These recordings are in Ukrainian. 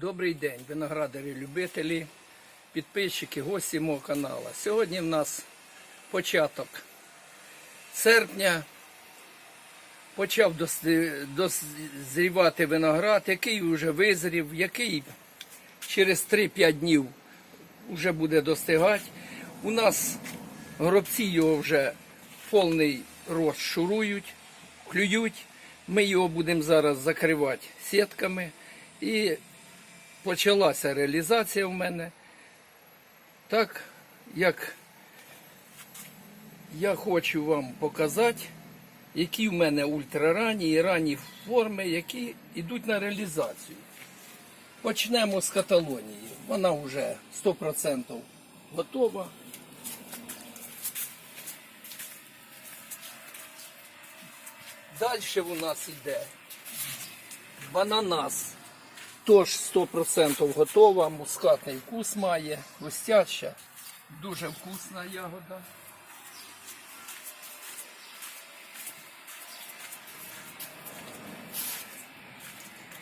Добрий день, виноградарі, любителі, підписчики, гості мого каналу. Сьогодні в нас початок серпня. Почав дозрівати виноград, який вже визрів, який через 3-5 днів вже буде достигати. У нас гробці його вже повний рост шурують, клюють. Ми його будемо зараз закривати сітками. І почалася реалізація в мене. Так, як я хочу вам показати, які в мене ультраранні і ранні форми, які йдуть на реалізацію. Почнемо з Каталонії. Вона вже 100% готова. Далі у нас йде бананас. Тож 100% готова, мускатний вкус має, густяча, дуже вкусна ягода.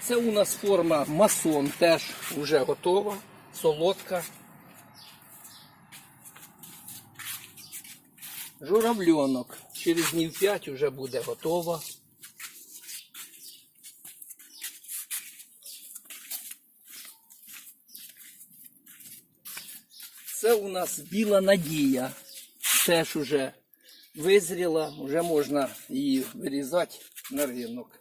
Це у нас форма масон теж вже готова, солодка. Журавльонок через днів 5 вже буде готова. Це у нас біла надія. Теж уже визріла, вже можна її вирізати на ринок.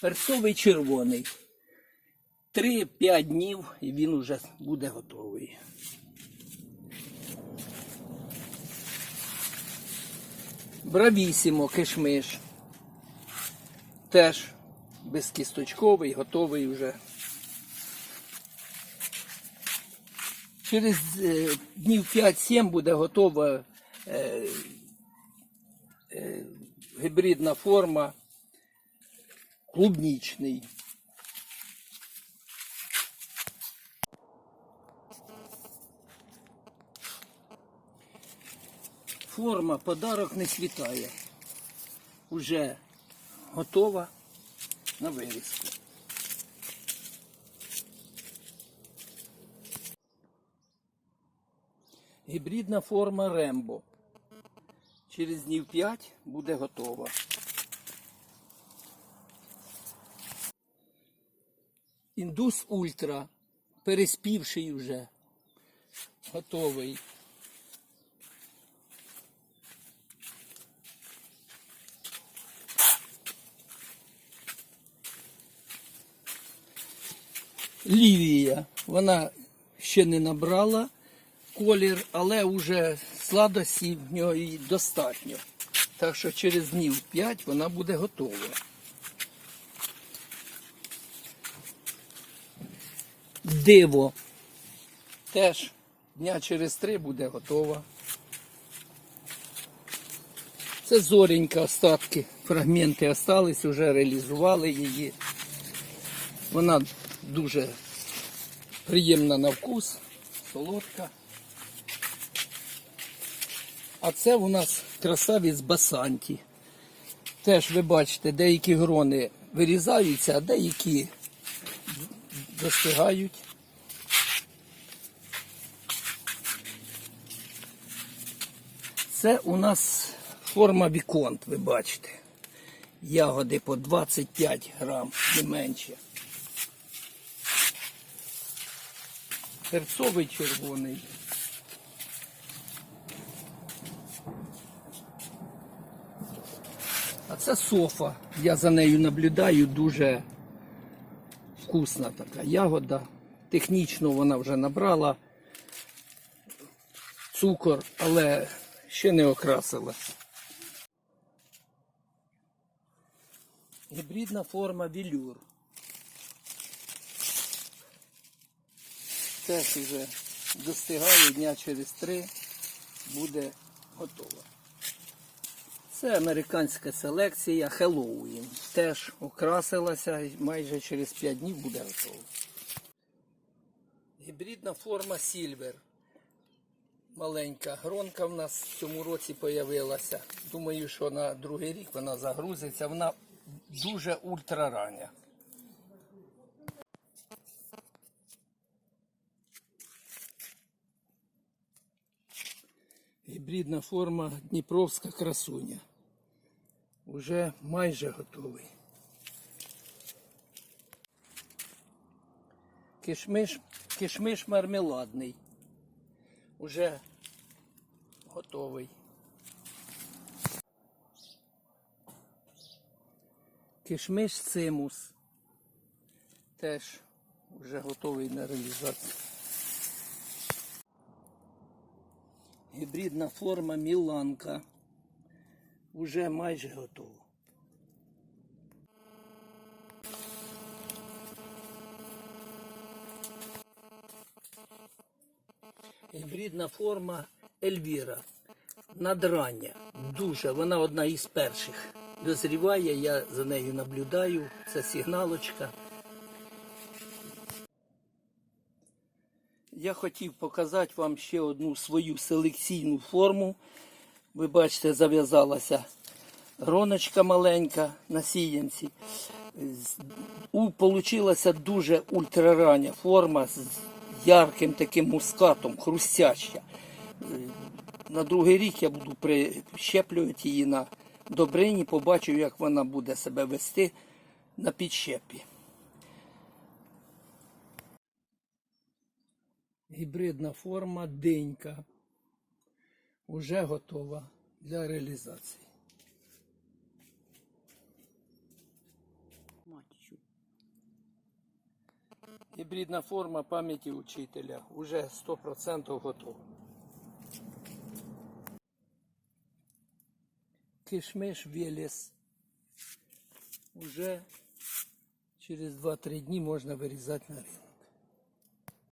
Перцовий червоний. 3-5 днів і він уже буде готовий. Бравісімо кишмиш. Теж безкісточковий, готовий вже. Через е, днів 5-7 буде готова е, е, гібридна форма клубнічний. Форма подарок не світає. Уже готова на вирізку. Гібридна форма Рембо. Через днів 5 буде готова. Індус Ультра, переспівший вже, готовий. Лівія, вона ще не набрала колір, але вже сладості в нього і достатньо. Так що через днів 5 вона буде готова. Диво. Теж дня через три буде готова. Це зоренька остатки, фрагменти остались, вже реалізували її. Вона дуже приємна на вкус, солодка. А це у нас красавець басанті. Теж ви бачите, деякі грони вирізаються, а деякі достигають. Це у нас форма віконт, ви бачите. Ягоди по 25 грам, не менше. Перцовий червоний. А це софа. Я за нею наблюдаю дуже вкусна така ягода. Технічно вона вже набрала цукор, але ще не окрасилась. Гібридна форма вілюр. Теж вже достигає дня через три буде готова. Це американська селекція Halloween. Теж окрасилася майже через 5 днів буде готова. Гібридна форма Silver. маленька гронка в нас в цьому році появилася. Думаю, що на другий рік вона загрузиться. Вона дуже ультрарання. Гібридна форма Дніпровська красуня. Уже майже готовий. Кишмиш, кишмиш мармеладний. Уже готовий. Кишмиш цимус. Теж вже готовий на реалізацію. Гібридна форма Міланка. Уже майже готова. Гібридна форма Ельвіра. Надрання. Дуже. Вона одна із перших. Дозріває, я за нею наблюдаю. Це сигналочка. Я хотів показати вам ще одну свою селекційну форму. Ви бачите, зав'язалася гроночка маленька на сіянці. Получилася дуже ультрарання форма з ярким таким мускатом, хрустяща. Е, На другий рік я буду прищеплювати її на добрині, побачу, як вона буде себе вести на підщепі. Гібридна форма денька вже готова для реалізації. Гібридна форма пам'яті учителя вже 100% готова. Кишмиш Велес. Уже через 2-3 дні можна вирізати на ринок.